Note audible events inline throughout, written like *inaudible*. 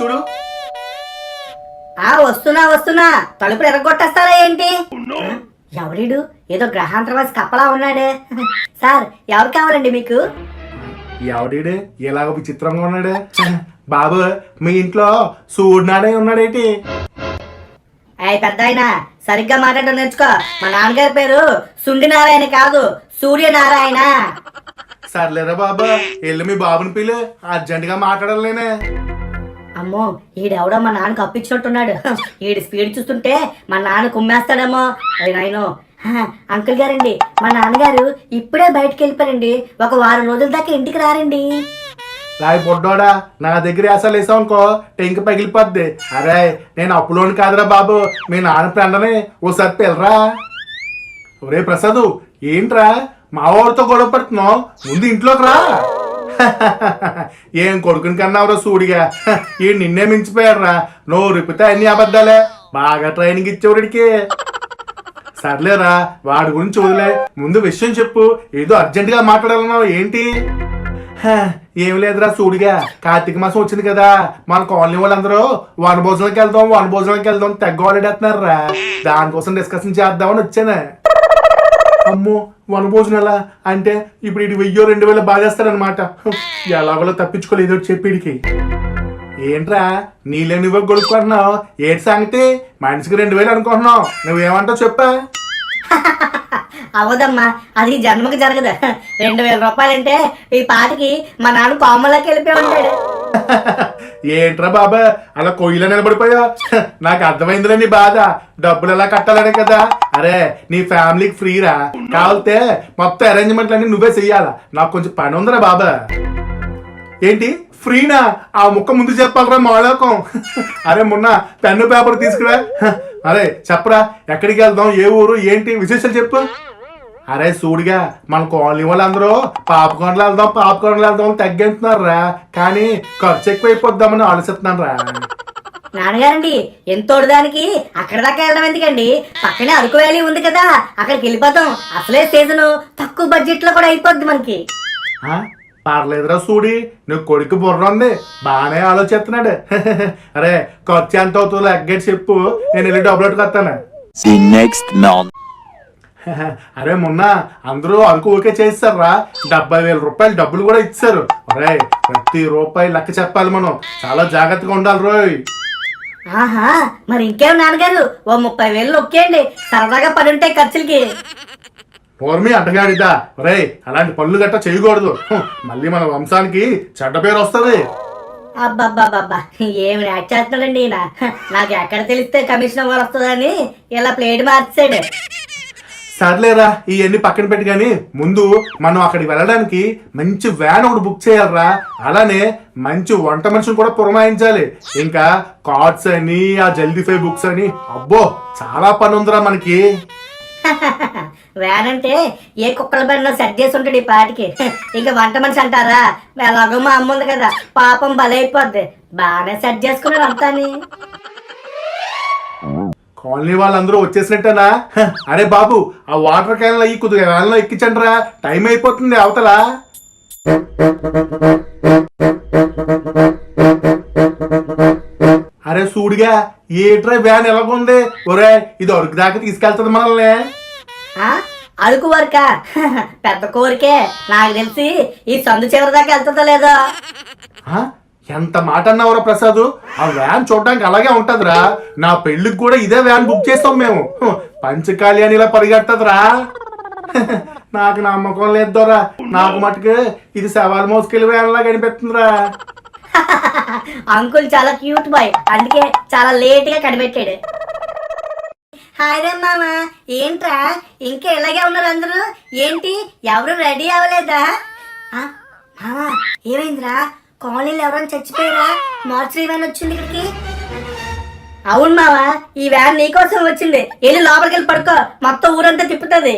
చూడు. ఆ వస్తున్నా వస్తున్నా. తలుపులు ఎరగొట్టేస్తారా ఏంటి? ఎవరిడు? ఏదో గ్రహాంతరవాసి కప్పలా ఉన్నాడే. సార్ ఎవరు కావాలండి మీకు? ఎవరిడే? ఎలాగో విచిత్రంగా ఉన్నాడే. బాబు మీ ఇంట్లో సూర్యనాడే ఉన్నాడేంటి? అయ్యి పెద్ద ఆయన సరిగ్గా మాట్లాడడం నేర్చుకో. మా నాన్నగారి పేరు సుండి నారాయణ కాదు సూర్యనారాయణ. సర్లేరా బాబా వెళ్ళి మీ బాబుని పిలు అర్జెంటుగా మాట్లాడాలేనే. అమ్మో ఈడెవడో మా నాన్నకు అప్పించినట్టున్నాడు ఈడి స్పీడ్ చూస్తుంటే మా నాన్న కుమ్మేస్తాడేమో. నాయనో. హా, అంకుల్ గారండి మా నాన్నగారు ఇప్పుడే బయటికి వెళ్ళిపోయారండి ఒక వారం రోజుల దాకా ఇంటికి రారండి. లాయ్ బొడ్డోడా నా దగ్గర అసలు వేసావు అనుకో టెంకి పగిలిపోద్ది. అరే నేను అప్పులోని కాదురా బాబు మీ నాన్న ఫ్రెండని ఓసారి పిల్లరా ఒరే ప్రసాదు ఏంట్రా? మా వాడితో గొడవ పడుతున్నావు ముందు ఇంట్లోకి రా. ఏం కొడుకుని కన్నావురా సూడిగా? ఈ నిన్నే మించిపోయాడురా. నువ్వు రిపితే అన్ని అబద్ధాలే. బాగా ట్రైనింగ్ ఇచ్చేవాడికి. సర్లేరా వాడి గురించి వదిలే. ముందు విషయం చెప్పు ఏదో అర్జెంటుగా మాట్లాడాలన్నావు ఏంటి? ఏం లేదురా చూడిగా కార్తీక మాసం వచ్చింది కదా. మన కాలనీ వాళ్ళందరూ వన భోజనంకి వెళ్దాం వన భోజనంకి వెళ్దాం తెగ ఆడేస్తున్నారా దానికోసం డిస్కషన్ చేద్దామని వచ్చాను. అమ్మో వన ఎలా? అంటే ఇప్పుడు ఇటు వెయ్యో రెండు వేలు బాధేస్తారనమాట ఎలాగోలో తప్పించుకోలేదు చెప్పిడికి ఏంట్రా నీళ్ళే నువ్వే గొడుక్కుంటున్నావు? ఏంటి సంగతి? మనిషికి రెండు వేలు అనుకుంటున్నావు. నువ్వేమంటావు చెప్పా. అవదమ్మా అది జన్మకి జరగదు. రెండు వేల రూపాయలంటే ఈ పాటికి మా నాన్న కోమలోకి వెళ్ళిపోయి ఉంటాడు. ఏంట్రా బాబా అలా కొయ్యిలో నిలబడిపోయా? నాకు అర్థమైందిలే నీ బాధ. డబ్బులు ఎలా కట్టాలనే కదా. అరే నీ ఫ్యామిలీకి ఫ్రీరా? కావాలితే మొత్తం అరేంజ్మెంట్లు అన్ని నువ్వే చెయ్యాలా? నాకు కొంచెం పని ఉందిరా బాబా. ఏంటి? ఫ్రీనా? ఆ ముక్క ముందు చెప్పాలరా మాలోకం. అరే మొన్న పెన్ను పేపర్ తీసుకురా. అరే చెప్పరా ఎక్కడికి వెళ్దాం? ఏ ఊరు? ఏంటి? విశేషాలు చెప్పు. అరే సూడిగా మన కాలనీ వాళ్ళందరూ పాపకొండలు వెళ్దాం పాపకొండలు వెళ్దాం తగ్గింటున్నారా కానీ ఖర్చు ఎక్కువైపోద్దామని ఆలోచిస్తున్నాను రా నాన్నగారండి ఎంతోడు దానికి అక్కడ దాకా వెళ్ళడం ఎందుకండి? పక్కనే అరకు వ్యాలీ ఉంది కదా అక్కడికి వెళ్ళిపోతాం. అసలే సీజన్ తక్కువ బడ్జెట్లో కూడా అయిపోద్ది మనకి. ఆ? పర్లేదురా సూడి నువ్వు కొడుకు బుర్ర ఉంది బాగానే ఆలోచిస్తున్నాడు. అరే ఖర్చు ఎంత అవుతుందో ఎగ్గేటి చెప్పు నేను వెళ్ళి డబ్బులు next month. *laughs* అరే మొన్న అందరూ అరకు ఓకే చేస్తారా? డెబ్బై వేల రూపాయలు డబ్బులు కూడా ఇచ్చారు. అరే ప్రతి రూపాయి లెక్క చెప్పాలి మనం. చాలా జాగ్రత్తగా ఉండాలి రోయ్. ఆహా మరి ఇంకేం నాన్నగారు? ఓ ముప్పై వేలు నొక్కేయండి. సరదాగా పని ఉంటాయి ఖర్చులకి. ఓర్మి అడ్డగాడిదా? రే అలాంటి పనులు గట్ట చేయకూడదు. హు, మళ్ళీ మన వంశానికి చెడ్డ పేరు వస్తుంది. అబ్బబ్బబ్బబ్బా ఏమి యాక్ట్ చేస్తున్నాడండి ఈయన? నాకు ఎక్కడ తెలిస్తే కమిషన్ ఇవ్వాలి వస్తుందని ఇలా ప్లేట్ మార్చాడు సర్లేరా ఇవన్నీ పక్కన పెట్టి కానీ ముందు మనం అక్కడికి వెళ్ళడానికి మంచి వ్యాన్ ఒకటి బుక్ చేయాలరా. అలానే మంచి వంట మనిషిని కూడా పురమాయించాలి. ఇంకా కార్డ్స్ అని ఆ జల్దీఫై బుక్స్ అని. అబ్బో చాలా పని ఉందిరా మనకి. *laughs* వ్యాన్ అంటే ఏ కుక్కల బండిలో సెట్ చేసి ఉంటాడు ఈ పాటికి? *laughs* ఇంకా వంట మనిషి అంటారా? ఎలాగో మా అమ్మ ఉంది కదా పాపం బలైపోద్ది. బాగానే సెట్ చేసుకున్నారు అంతాని. కాలనీ వాళ్ళందరూ వచ్చేసినట్టేనా? అరే బాబు ఆ వాటర్ క్యాన్ అయ్యి కొద్దిగా వ్యాన్లో ఎక్కించండి రా టైం అయిపోతుంది అవతల. అరే సూడిగా ఏట్రా వ్యాన్ ఎలాగుంది? ఒరే ఇది అరకు దాకా తీసుకెళ్తుంది మనల్ని. ఆ? అరకు వరక. పెద్ద కోరికే. నాకు తెలిసి ఈ సందు చివరి దాకా వెళ్తుందో లేదో? ఎంత మాట అన్నావురా ప్రసాద్? ఆ వ్యాన్ చూడడానికి అలాగే ఉంటదిరా. నా పెళ్ళికి కూడా ఇదే వ్యాన్ బుక్ చేస్తాం మేము. హ, పంచకాలి అని ఇలా పరిగెడుతుందిరా. *laughs* నాకు నమ్మకం లేదురా. నాకు మటుకు ఇది సవాల్ మోసుకెళ్ళి వ్యాన్ లాగా కనిపిస్తుందిరా. *laughs* అంకుల్ చాలా క్యూట్ బాయ్. అందుకే చాలా లేట్గా కనిపెట్టాడు. హాయ్ రే మామ. ఏంట్రా? ఇంకా ఇలాగే ఉన్నారు అందరూ? ఏంటి? ఎవరు రెడీ అవ్వలేదా? ఏమైందిరా? కాలనీలో ఎవరైనా చచ్చిపోయారా? మార్చి వ్యాన్ వచ్చింది ఇక్కడికి. అవును మావా ఈ వ్యాన్ నీకోసం వచ్చింది. వెళ్ళి లోపలికి వెళ్ళి పడుకో. మొత్తం ఊరంతా తిప్పుతుంది.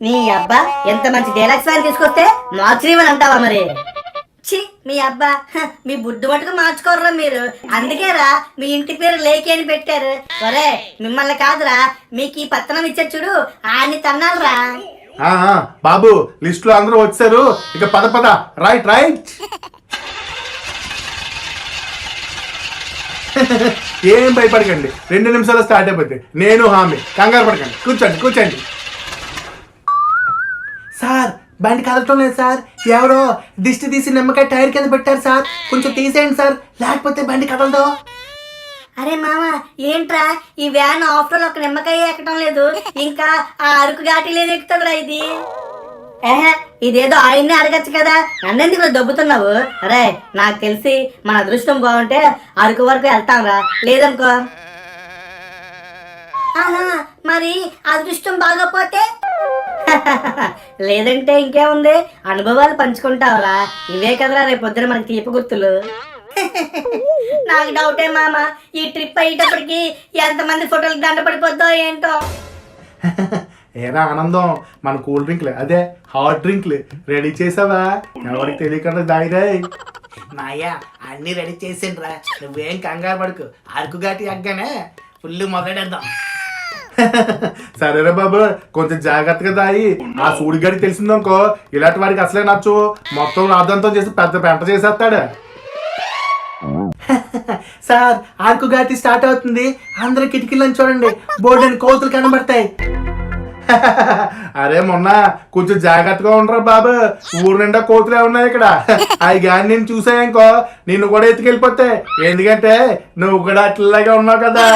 నీ అబ్బా ఎంత మంచి డైలాగ్స్ వ్యాన్ తీసుకొస్తే మార్చరీ వ్యాన్ అంటావా మరి? ఛీ మీ అబ్బా హ, మీ బుడ్డు మటుకు మార్చుకోర్రా మీరు. అందుకేరా మీ ఇంటి పేరు లేకి అని పెట్టారు. ఒరే మిమ్మల్ని కాదురా మీకు ఈ పత్రం ఇచ్చారు చూడు ఆయన్ని తన్నాలరా. బాబు లిస్ట్లో అందరూ వచ్చారు. ఇక పద పద. రైట్ రైట్ ఏం భయపడకండి. రెండు నిమిషాలు స్టార్ట్ అయిపోతే నేను హామీ. కంగారు పడకండి. కూర్చోండి కూర్చోండి. సార్ బండి కదలటం లేదు సార్. ఎవరో దిష్టి తీసి నిమ్మకాయ టైర్ కింద పెట్టారు సార్. కొంచెం తీసేయండి సార్. లేకపోతే బండి కదలదు. అరే మామ ఏంట్రా? ఈ వ్యాన్ ఆఫ్టర్ ఒక నిమ్మకాయ ఎక్కడం లేదు. ఇంకా ఆ అరకు ఘాటి లేదు ఎక్కుతుందిరా ఇది. ఏహే ఇదేదో ఆయన్ని అడగచ్చు కదా. నన్నెందుకు నువ్వు దొబ్బుతున్నావు? అరే నాకు తెలిసి మన అదృష్టం బాగుంటే అరకు వరకు వెళ్తాంరా లేదనుకో. ఆహా మరి అదృష్టం బాగోపోతే? *laughs* లేదంటే ఇంకేముంది? అనుభవాలు పంచుకుంటావురా. ఇవే కదరా రేపొద్దున పొద్దున మనకి తీపి గుర్తులు. *laughs* నాకు డౌటే మామ. ఈ ట్రిప్ అయ్యేటప్పటికి ఎంతమంది ఫోటోలు దండ పడిపోద్దో ఏంటో. *laughs* ఏరా ఆనందం. మన కూల్ డ్రింక్లు. అదే హాట్ డ్రింక్లు. రెడీ చేసావా? ఎవరికి తెలియకుండా దాయిరాయ్ మాయా అన్ని రెడీ చేసిండ్రా. నువ్వేం కంగారు పడుకు. అరకు ఘాటి అగ్గానే. ఫుల్ మొదలెడేద్దాం *laughs* సరేరా బాబు కొంచెం జాగ్రత్తగా దాయి. ఆ సూడిగాడికి తెలిసిందనుకో ఇలాంటి వాడికి అసలే నచ్చు మొత్తం రాద్దంతం చేసి పెద్ద పెంట చేసేస్తాడు. *laughs* సార్ ఆర్కు ఘాటి స్టార్ట్ అవుతుంది. అందరు కిటికీలను చూడండి. బోర్డెన్ కోతులు కనబడతాయి. *laughs* అరే మొన్న కొంచెం జాగ్రత్తగా ఉండరా బాబు. ఊరు నిండా కోతులే ఉన్నాయి ఇక్కడ. *laughs* అవి కానీ నేను చూసాయనుకో నిన్ను కూడా ఎత్తుకెళ్ళిపోతాయి ఎందుకంటే నువ్వు కూడా అట్లాగే ఉన్నావు కదా.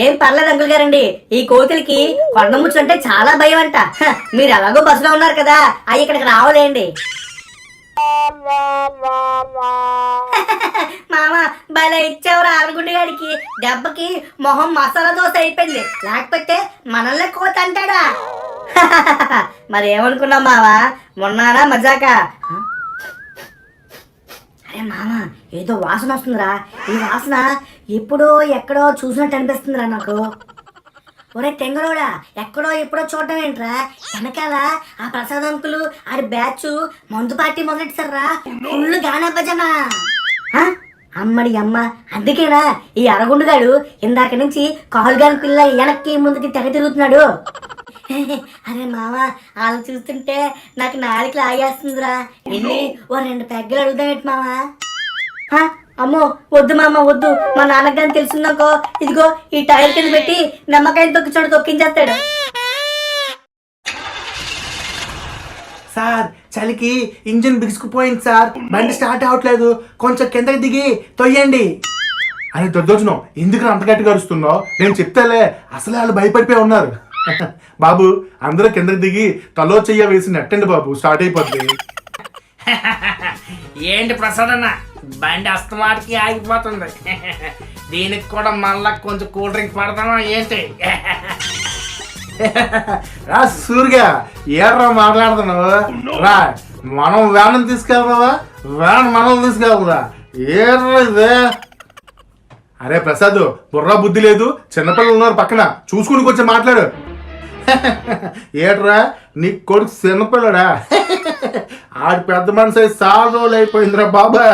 ఏం పర్లేదు అంకుల్ గారండి. ఈ కోతులకి కొండ ముచ్చులు అంటే చాలా భయం అంట మీరు ఎలాగో బస్సులో ఉన్నారు కదా. అవి ఇక్కడికి రావాలేండి. *laughs* మామ భలే ఇచ్చావురా ఆరుగుండి గారికి దెబ్బకి మొహం మసాలా దోశ అయిపోయింది. లేకపోతే మనల్ని కోత అంటాడా? *laughs* మరి ఏమనుకున్నాం మావా? మొన్నారా మజాక? అరే మామ ఏదో వాసన వస్తుందిరా. ఈ వాసన ఎప్పుడో ఎక్కడో చూసినట్టు అనిపిస్తుందిరా నాకు. ఒరే తెంగరోడా ఎక్కడో ఎప్పుడో చూడటం ఏంట్రా వెనకాల ఆ ప్రసాద్ అంకులు ఆడి బ్యాచ్ మందు పార్టీ మొదలెట్టారా ఫుల్ గానా భజన. అమ్మడి అమ్మ అందుకేనా ఈ అరగుండుగాడు ఇందాక నుంచి కాలుగాని పిల్ల వెనక్కి ముందుకి తెగ తిరుగుతున్నాడు. అరే మామ వాళ్ళు చూస్తుంటే నాకు నాలుగు ఆగేస్తుందిరా. వెళ్ళి ఓ రెండు పెగ్గలు అడుగుదామేంటి మావా? అమ్మో వద్దు మామ వద్దు. మా నాన్నగారిని తెలిసిందనుకో ఇదిగో ఈ టైర్ కింద పెట్టి నిమ్మకాయని తొక్కించాడు తొక్కించేస్తాడు. సార్ చలికి ఇంజిన్ బిగుసుకుపోయింది సార్. బండి స్టార్ట్ అవ్వట్లేదు. కొంచెం కిందకి దిగి తొయ్యండి. అని దొద్దోజనం ఎందుకు అంత గట్టిగా అరుస్తున్నావు? నేను చెప్తాలే అసలే వాళ్ళు భయపడిపోయి ఉన్నారు. *laughs* బాబు అందరూ కిందకి దిగి తలో చెయ్య వేసి నెట్టండి బాబు స్టార్ట్ అయిపోద్ది. *laughs* ఏంటి ప్రసాద్ అన్న బండి అస్తమాటికి ఆగిపోతుంది. దీనికి కూడా మళ్ళా కొంచెం కూల్ డ్రింక్ పడతామా ఏంటి? రా సూరిగా ఏర్రా మాట్లాడుతున్నావు? రా మనం వ్యాన్ తీసుకెళ్దావా వ్యాన్ మనం తీసుకెళ్దా ఏర్రా ఇదే? అరే ప్రసాద్ బుర్రా బుద్ధి లేదు. చిన్నపిల్లలు ఉన్నారు పక్కన. చూసుకుని కొంచెం మాట్లాడు. *laughs* ఏట్రా నీ కొడుకు చిన్నపిల్లడా? *laughs* ఆడి పెద్ద మనిషి అయి చాలా రోజులు అయిపోయిందిరా బాబా.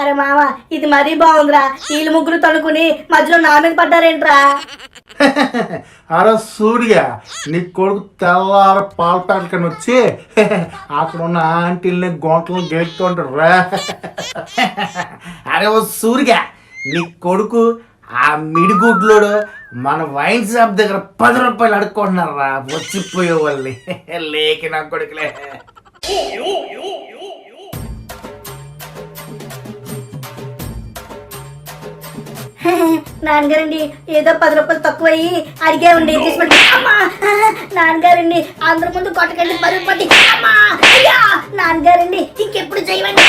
అరే మామ ఇది మరీ బాగుందిరా. వీళ్ళు ముగ్గురు తనుకుని మధ్యలో నా మీద పడ్డారేంట్రా? అరే సూర్య నీ కొడుకు తెల్లార పాల ప్యాకెట్కని వచ్చి అక్కడ ఉన్న ఆంటీల్ని గొంటలను గెలుతుంటారు రా. అరే ఓ సూరిగా నీ కొడుకు ఆ మిడిగుడ్లో మన వైన్ షాప్ దగ్గర పది రూపాయలు అడుక్కుంటున్నారా? వచ్చిపోయే వాళ్ళని. లేకి నా కొడుకులే. నాన్నగారండి ఏదో పది రూపాయలు తక్కువ అయ్యి అడిగే ఉండి తీసుకుంటే అమ్మా! నాన్నగారండి అందరి ముందు కొట్టకండి పది రూపాయలు అమ్మా! అయ్యా! నాన్నగారండి ఇంకెప్పుడు చేయమండి